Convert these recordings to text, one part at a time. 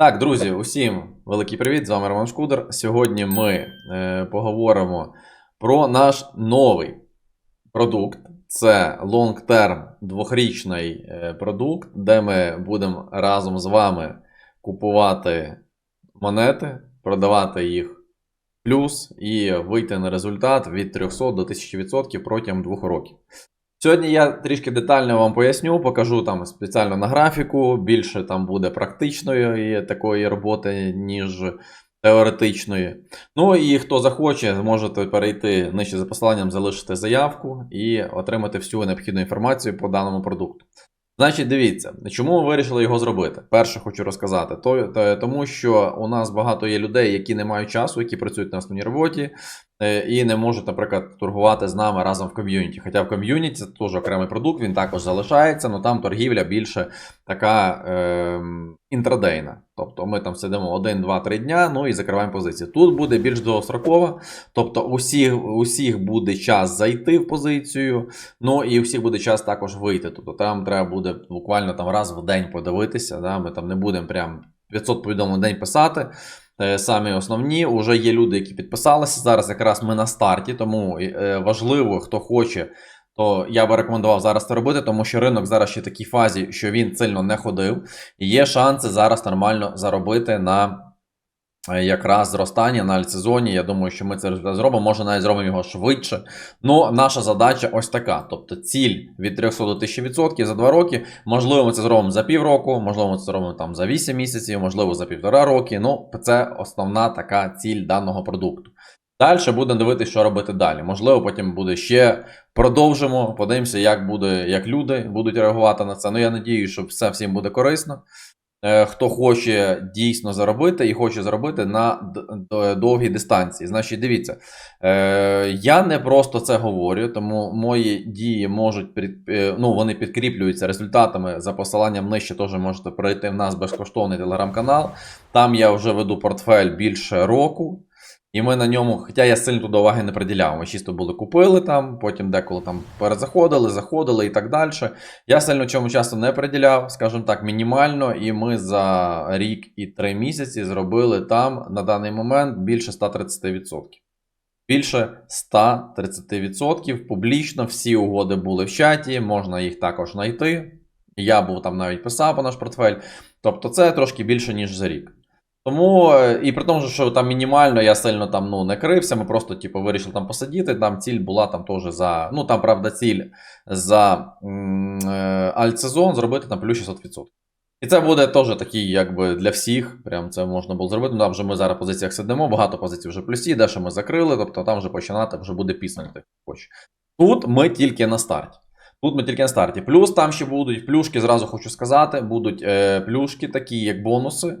Так, друзі, усім великий привіт! З вами Роман Шкудер. Сьогодні ми е, поговоримо про наш новий продукт. Це long-term двохрічний е, продукт, де ми будемо разом з вами купувати монети, продавати їх плюс і вийти на результат від 300 до 1000% протягом двох років. Сьогодні я трішки детально вам поясню, покажу там спеціально на графіку, більше там буде практичної такої роботи, ніж теоретичної. Ну і хто захоче, зможете перейти нижче за посиланням, залишити заявку і отримати всю необхідну інформацію по даному продукту. Значить, дивіться, чому ми вирішили його зробити? Перше хочу розказати, то, то, тому що у нас багато є людей, які не мають часу, які працюють на основній роботі, і не можуть, наприклад, торгувати з нами разом в ком'юніті. Хоча в ком'юніті це теж окремий продукт, він також залишається, але там торгівля більше така е, інтрадейна. Тобто ми там сидимо 1, 2, 3 дня, ну і закриваємо позиції. Тут буде більш довгострокова, тобто усіх, усіх буде час зайти в позицію, ну і у всіх буде час також вийти. Тобто там треба буде буквально там раз в день подивитися. Да? Ми там не будемо прям 500 повідомлень в день писати. Е, Самі основні, Уже є люди, які підписалися. Зараз якраз ми на старті, тому е, важливо, хто хоче, то я би рекомендував зараз це робити, тому що ринок зараз ще в такій фазі, що він сильно не ходив. І є шанси зараз нормально заробити на якраз зростання на альтсезоні. Я думаю, що ми це зробимо. Може, навіть зробимо його швидше. Ну, наша задача ось така: тобто ціль від 300 до 1000% за 2 роки. Можливо, ми це зробимо за півроку, можливо, ми це зробимо там за 8 місяців, можливо, за півтора роки. Ну, це основна така ціль даного продукту. Далі будемо дивитися, що робити далі. Можливо, потім буде ще продовжимо, подивимося, як буде, як люди будуть реагувати на це. Ну, я надію, що все всім буде корисно. Е, Хто хоче дійсно заробити і хоче заробити на довгій дистанції. Значить, дивіться, е, я не просто це говорю, тому мої дії можуть під, е, ну, вони підкріплюються результатами за посиланням нижче. Теж можете пройти в нас безкоштовний телеграм-канал. Там я вже веду портфель більше року. І ми на ньому, хоча я сильно туди уваги не приділяв. Ми чисто були купили там, потім деколи там перезаходили, заходили і так далі. Я сильно чому часу не приділяв, скажімо так, мінімально. І ми за рік і три місяці зробили там на даний момент більше 130%. Більше 130%. Публічно всі угоди були в чаті, можна їх також знайти. Я був там навіть писав по наш портфель. Тобто це трошки більше, ніж за рік. Тому, е, і при тому, що там мінімально я сильно там ну, не крився, ми просто типу, вирішили там посидіти. Там ціль була там теж за. Ну там, правда, ціль за е, альтсезон зробити там плюс 600%. І це буде теж такий, якби для всіх. Прям це можна було зробити. Ну, там вже ми зараз позиціях сидимо, багато позицій вже плюсі, де що ми закрили, тобто там вже починати вже буде пісня, хто хоче. Тут ми тільки на старті. Тут ми тільки на старті. Плюс там ще будуть плюшки, зразу хочу сказати, будуть е, плюшки, такі як бонуси.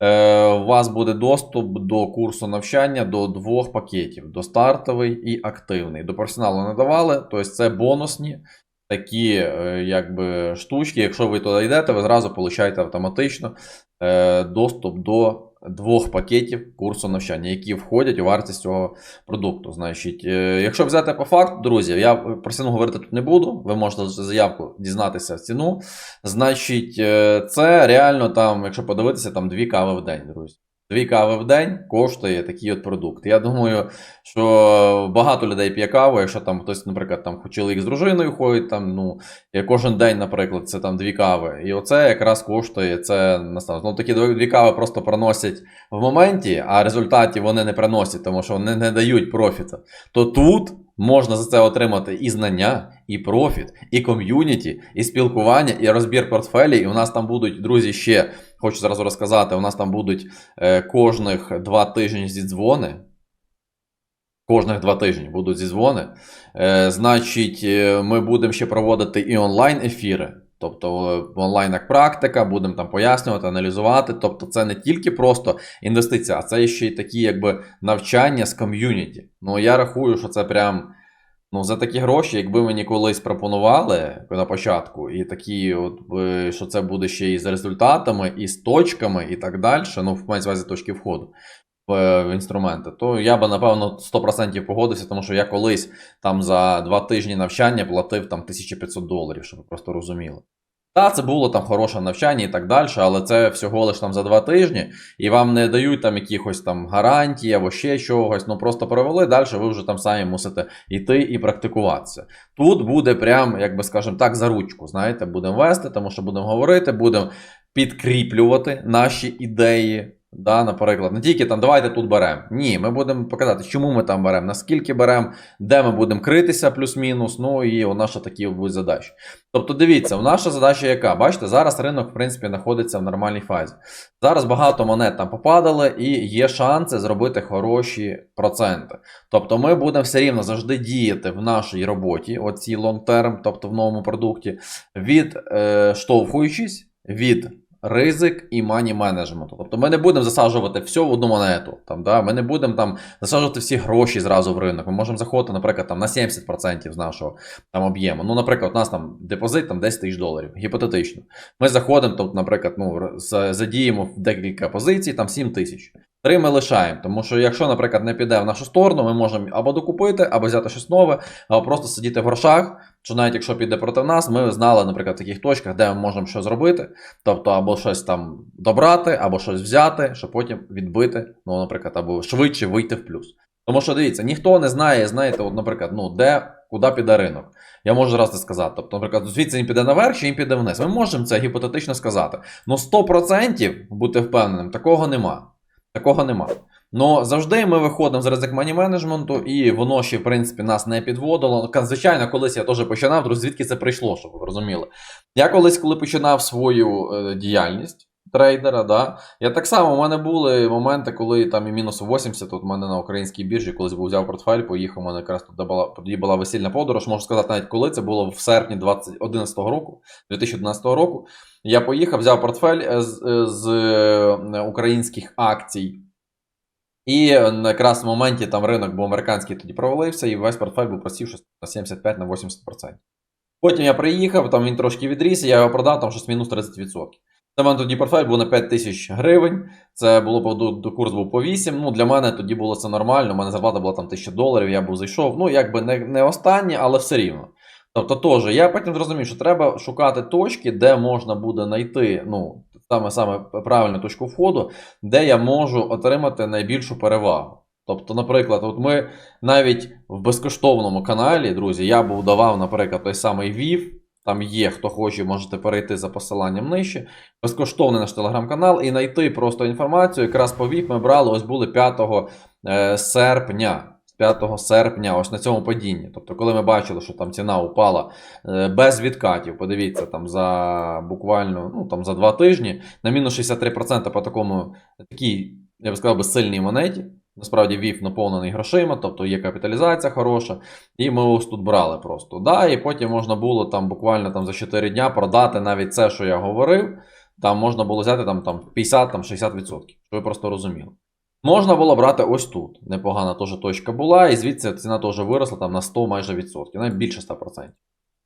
Е, у вас буде доступ до курсу навчання до двох пакетів: до стартовий і активний. До персоналу не давали, тобто це бонусні такі е, якби, штучки. Якщо ви туди йдете, ви зразу получаєте автоматично е, доступ до двох пакетів курсу навчання, які входять у вартість цього продукту. Значить, е, якщо взяти по факту, друзі, я про ціну говорити тут не буду. Ви можете за заявку дізнатися в ціну. Значить, е, це реально там, якщо подивитися, там дві кави в день, друзі. Дві кави в день коштує такий от продукт. Я думаю, що багато людей п'є каву, якщо там хтось, наприклад, там чоловік з дружиною ходить, там, ну, кожен день, наприклад, це там дві кави. І оце якраз коштує це. Ну, такі дві кави просто приносять в моменті, а результатів вони не приносять, тому що вони не дають профіту. То тут можна за це отримати і знання, і профіт, і ком'юніті, і спілкування, і розбір портфелі. І у нас там будуть, друзі, ще хочу зразу розказати: у нас там будуть е, кожних два тижні зідзвони. Кожних два тижні будуть зізвони. Е, значить, е, ми будемо ще проводити і онлайн-ефіри. Тобто е, в онлайнах практика, будемо там пояснювати, аналізувати. Тобто, це не тільки просто інвестиція, а це ще й такі якби навчання з ком'юніті. Ну я рахую, що це прям. Ну, за такі гроші, якби мені колись пропонували на початку, і такі, от, е, що це буде ще і з результатами, і з точками, і так далі, ну, в мається точки входу в, е, інструменти, то я би, напевно, 100% погодився, тому що я колись там за два тижні навчання платив там 1500 доларів, щоб ви просто розуміли. Та, це було там хороше навчання і так далі, але це всього лиш там за два тижні, і вам не дають там якихось там гарантій або ще чогось. Ну просто провели, далі ви вже там самі мусите йти і практикуватися. Тут буде прям, як би скажемо так, за ручку. Знаєте, будемо вести, тому що будемо говорити, будемо підкріплювати наші ідеї. Да, наприклад, не тільки там давайте тут беремо. Ні, ми будемо показати, чому ми там беремо, наскільки беремо, де ми будемо критися, плюс-мінус. Ну і у наша такі будуть задачі. Тобто, дивіться, наша задача яка? Бачите, зараз ринок, в принципі, знаходиться в нормальній фазі. Зараз багато монет там попадали, і є шанси зробити хороші проценти. Тобто, ми будемо все рівно завжди діяти в нашій роботі, оцій long-term, тобто в новому продукті, відштовхуючись від ризик і мані менеджменту. Тобто ми не будемо засаджувати все в одну монету. Там, да? Ми не будемо там засаджувати всі гроші зразу в ринок. Ми можемо заходити, наприклад, там, на 70% з нашого там, об'єму. Ну, наприклад, у нас там депозит там, 10 тисяч доларів, гіпотетично. Ми заходимо, тобто, наприклад, ну, задіємо в декілька позицій, там 7 тисяч. Три ми лишаємо, тому що якщо, наприклад, не піде в нашу сторону, ми можемо або докупити, або взяти щось нове, або просто сидіти в грошах. Що навіть якщо піде проти нас, ми знали, наприклад, в таких точках, де ми можемо що зробити. Тобто, або щось там добрати, або щось взяти, щоб потім відбити, ну, наприклад, або швидше вийти в плюс. Тому що дивіться, ніхто не знає, знаєте, от, наприклад, ну, де, куди піде ринок. Я можу раз це сказати. Тобто, наприклад, звідси він піде наверх, чи він піде вниз. Ми можемо це гіпотетично сказати. Ну 100% бути впевненим, такого нема. Такого нема. Ну завжди ми виходимо з ризик мані менеджменту, і воно ще, в принципі, нас не підводило. Ну, Звичайно, колись я теж починав, друзі, звідки це прийшло, щоб ви розуміли. Я колись, коли починав свою е, діяльність трейдера, да, я так само, у мене були моменти, коли там і мінус 80, от у мене на українській біржі, колись був взяв портфель, поїхав, у мене якраз туди була, тоді була весільна подорож, можу сказати навіть коли, це було в серпні 2011 року, 2011 року. Я поїхав, взяв портфель е, з, е, з е, українських акцій. І якраз в моменті там ринок був американський тоді провалився, і весь портфель був просів щось на 75 на 80%. Потім я приїхав, там він трошки відріс, я його продав там щось мінус 30%. Це в мене тоді портфель був на 5 тисяч гривень. Це було до, до курс був по 8. Ну для мене тоді було це нормально. У мене зарплата була там 1000 доларів, я був зайшов. Ну, якби не, не останнє, але все рівно. Тобто, теж, я потім зрозумів, що треба шукати точки, де можна буде знайти ну, саме саме правильну точку входу, де я можу отримати найбільшу перевагу. Тобто, наприклад, от ми навіть в безкоштовному каналі, друзі, я був давав, наприклад, той самий VIV, там є, хто хоче, можете перейти за посиланням нижче. Безкоштовний наш телеграм-канал і знайти просто інформацію. Якраз по VIP ми брали, ось були 5 е, серпня. З 5 серпня, ось на цьому падінні. Тобто, коли ми бачили, що там ціна упала е, без відкатів, подивіться, там за буквально ну, там, за 2 тижні на мінус 63% по такому такій, я б сказав, би, сильній монеті. Насправді ВІФ наповнений грошима, тобто є капіталізація хороша, і ми ось тут брали просто. Да, І потім можна було там буквально там за 4 дня продати навіть це, що я говорив. Там можна було взяти там, там 50-60%, щоб ви просто розуміли. Можна було брати ось тут. Непогана теж точка була, і звідси ціна теж виросла там на 100 майже відсотків, навіть більше 100%.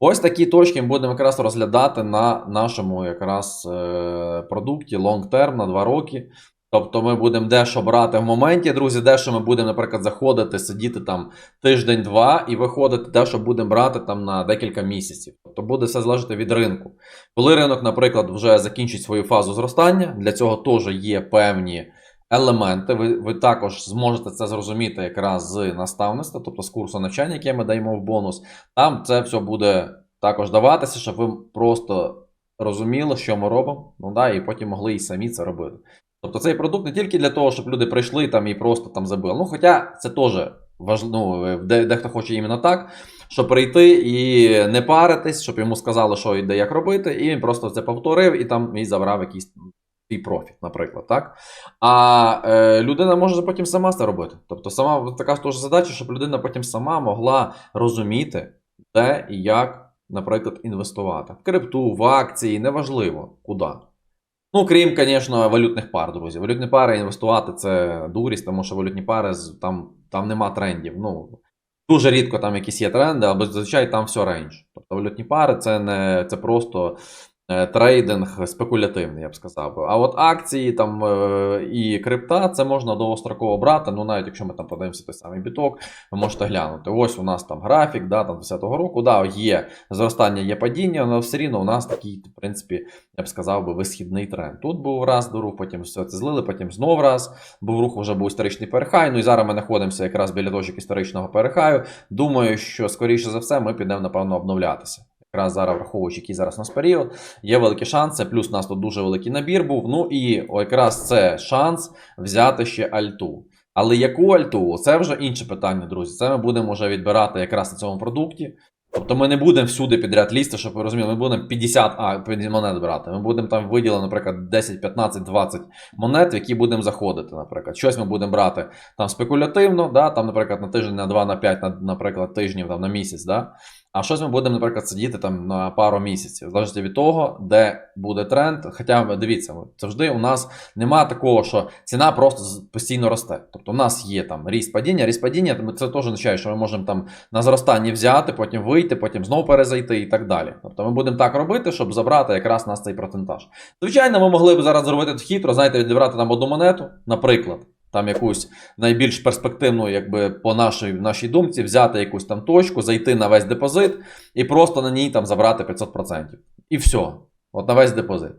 Ось такі точки ми будемо якраз розглядати на нашому якраз е, продукті long term на 2 роки. Тобто ми будемо дещо брати в моменті, друзі, дещо ми будемо, наприклад, заходити, сидіти там тиждень-два і виходити, дещо будемо брати там на декілька місяців. Тобто буде все залежати від ринку. Коли ринок, наприклад, вже закінчить свою фазу зростання, для цього теж є певні елементи. Ви, ви також зможете це зрозуміти якраз з наставництва, тобто з курсу навчання, яке ми даємо в бонус. Там це все буде також даватися, щоб ви просто розуміли, що ми робимо, ну да, і потім могли і самі це робити. Тобто цей продукт не тільки для того, щоб люди прийшли там і просто там забили. Ну, хоча це теж важливо, ну, де, дехто хоче іменно так, щоб прийти і не паритись, щоб йому сказали, що і де як робити, і він просто це повторив і там і забрав якийсь свій профіт, наприклад. так? А е, людина може потім сама це робити. Тобто, сама така ж задача, щоб людина потім сама могла розуміти, де і як, наприклад, інвестувати. В крипту, в акції, неважливо куди. Ну, крім, звісно, валютних пар, друзі. Валютні пари інвестувати це дурість, тому що валютні пари там, там нема трендів. Ну, дуже рідко там якісь є тренди, але зазвичай там все рейндж. Тобто валютні пари це не це просто трейдинг спекулятивний, я б сказав. А от акції там е, і крипта це можна довгостроково брати. Ну, навіть якщо ми там подивимося той самий біток, ви можете глянути. Ось у нас там графік, да, там 10-го року, да, є зростання, є падіння, але все рівно у нас такий, в принципі, я б сказав би, висхідний тренд. Тут був раз до рух, потім все це злили, потім знов раз. Був рух, вже був історичний перехай. Ну і зараз ми знаходимося якраз біля точок історичного перехаю. Думаю, що скоріше за все ми підемо, напевно, обновлятися. Якраз зараз, враховуючи, який зараз у нас період, є великі шанси. Плюс у нас тут дуже великий набір був. Ну і якраз це шанс взяти ще альту. Але яку альту? Це вже інше питання, друзі. Це ми будемо вже відбирати якраз на цьому продукті. Тобто ми не будемо всюди підряд лізти, щоб ви розуміли, ми будемо 50 а, монет брати. Ми будемо там виділити, наприклад, 10, 15, 20 монет, в які будемо заходити. Наприклад, щось ми будемо брати там спекулятивно, да, там, наприклад, на тиждень, на 2, на 5, на, наприклад, тижнів там, на місяць. Да? А щось ми будемо, наприклад, сидіти там на пару місяців, залежно від того, де буде тренд. Хоча дивіться, завжди у нас немає такого, що ціна просто постійно росте. Тобто у нас є там ріст падіння, ріст падіння, це теж означає, що ми можемо там на зростанні взяти, потім вийти, потім знову перезайти і так далі. Тобто ми будемо так робити, щоб забрати якраз нас цей процентаж. Звичайно, ми могли б зараз зробити хитро, знаєте, відібрати там одну монету, наприклад. Там якусь найбільш перспективну, якби по нашій, нашій думці, взяти якусь там точку, зайти на весь депозит і просто на ній там забрати 500%. І все. От на весь депозит.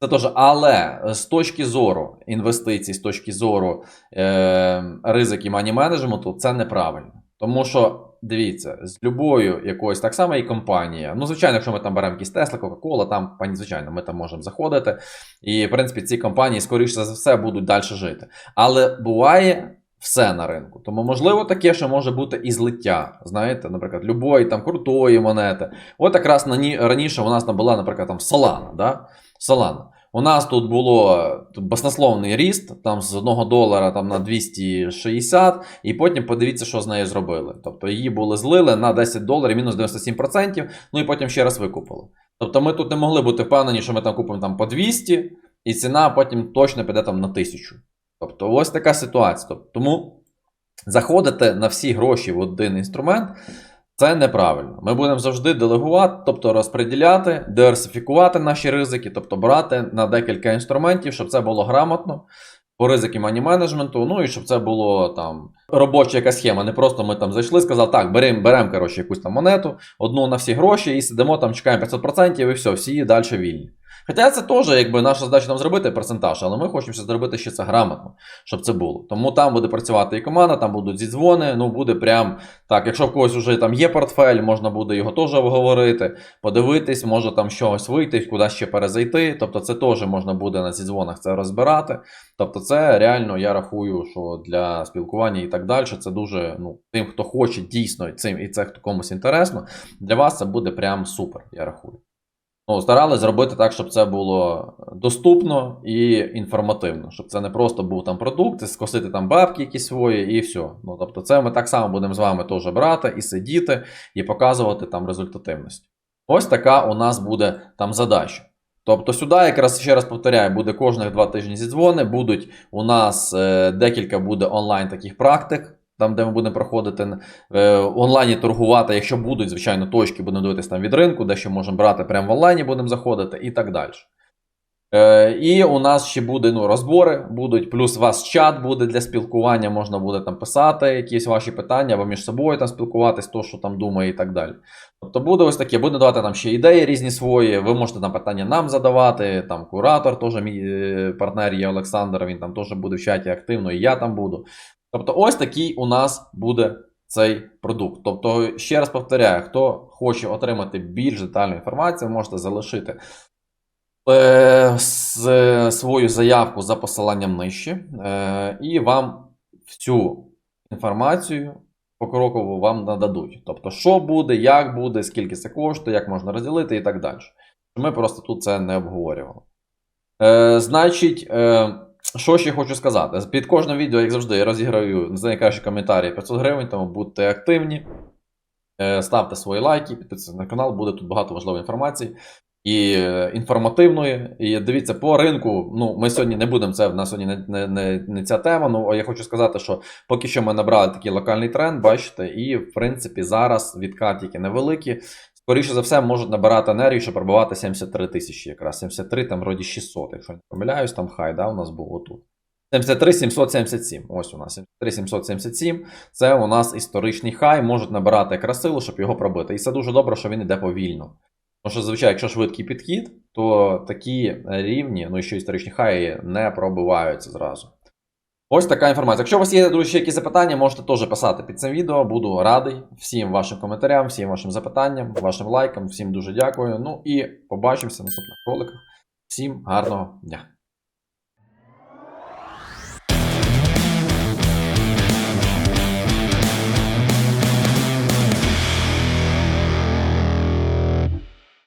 Це теж, але з точки зору інвестицій, з точки зору е, ризиків мані менеджменту, це неправильно. Тому що, дивіться, з любою якоюсь так само і компанія. Ну, звичайно, якщо ми там беремо якісь Tesla, Coca-Cola, там, звичайно, ми там можемо заходити. І, в принципі, ці компанії, скоріше за все, будуть далі жити. Але буває. Все на ринку. Тому, можливо, таке, що може бути і злиття. Знаєте, наприклад, любої там крутої монети. От якраз на ні, раніше у нас там була, наприклад, там Solana. Да? Solana. У нас тут було баснословний ріст, там з 1 долара там, на 260, і потім подивіться, що з нею зробили. Тобто її були злили на 10 доларів, мінус 97%, ну і потім ще раз викупили. Тобто ми тут не могли бути впевнені, що ми там купимо там по 200, і ціна потім точно піде там на 1000. Тобто, ось така ситуація. Тобто, тому заходити на всі гроші в один інструмент. Це неправильно. Ми будемо завжди делегувати, тобто розподіляти, диверсифікувати наші ризики, тобто брати на декілька інструментів, щоб це було грамотно по ризики мані менеджменту, ну і щоб це було там робоча якась схема. Не просто ми там зайшли, сказали, так, беремо, беремо коротше, якусь там монету, одну на всі гроші і сидимо там, чекаємо 500% і все, всі далі вільні. Хоча це теж якби наша задача нам зробити процентаж, але ми хочемо зробити ще це грамотно, щоб це було. Тому там буде працювати і команда, там будуть зідзвони, ну буде прям так. Якщо в когось вже там є портфель, можна буде його теж обговорити, подивитись, може там щось вийти, куди ще перезайти. Тобто це теж можна буде на зідзвонах це розбирати. Тобто, це реально я рахую, що для спілкування і так далі, це дуже ну, тим, хто хоче дійсно цим і це комусь інтересно, для вас це буде прям супер, я рахую. Ну, старалися зробити так, щоб це було доступно і інформативно, щоб це не просто був там продукт, скосити там бабки якісь свої, і все. Ну, тобто, це ми так само будемо з вами теж брати і сидіти, і показувати там результативність. Ось така у нас буде там задача. Тобто сюди, якраз ще раз повторяю, буде кожних два тижні зідзвони, будуть у нас е, декілька буде онлайн таких практик. Там, де ми будемо проходити е, онлайні торгувати, якщо будуть, звичайно, точки, будемо дивитися там від ринку, де що можемо брати прямо в онлайні, будемо заходити і так далі. Е, і у нас ще буде ну, розбори, будуть, плюс у вас чат буде для спілкування, можна буде там писати якісь ваші питання, або між собою там спілкуватись, то, що там думає, і так далі. Тобто буде ось таке, буде давати там ще ідеї різні свої. Ви можете там питання нам задавати. Там куратор, теж мій е, партнер є Олександр, він там теж буде в чаті активно, і я там буду. Тобто, ось такий у нас буде цей продукт. Тобто, ще раз повторяю, хто хоче отримати більш детальну інформацію, можете залишити е, свою заявку за посиланням нижче, е, і вам всю інформацію покроково вам нададуть. Тобто, що буде, як буде, скільки це коштує, як можна розділити і так далі. Ми просто тут це не обговорювали. Е, значить, е, що ще хочу сказати? Під кожним відео, як завжди, я розіграю за найкращі коментарі 500 гривень, тому будьте активні. Е, ставте свої лайки, підписуйтесь на канал, буде тут багато важливої інформації і е, інформативної. І дивіться, по ринку. Ну, ми сьогодні не будемо це в нас сьогодні не, не, не, не ця тема. Ну, я хочу сказати, що поки що ми набрали такий локальний тренд, бачите, і в принципі зараз відкат тільки невеликі. Скоріше за все, можуть набирати енергію, щоб пробивати 73 тисячі якраз. 73, там вроді 600, якщо не помиляюсь, там хай, да, у нас був отут. 73 777. Ось у нас 73 777. Це у нас історичний хай, можуть набирати якраз силу, щоб його пробити. І це дуже добре, що він йде повільно. Тому що, звичайно, якщо швидкий підхід, то такі рівні, ну і що історичні хаї не пробиваються зразу. Ось така інформація. Якщо у вас є, друзі, якісь запитання, можете теж писати під цим відео. Буду радий всім вашим коментарям, всім вашим запитанням, вашим лайкам. Всім дуже дякую. Ну і побачимося в наступних роликах. Всім гарного дня!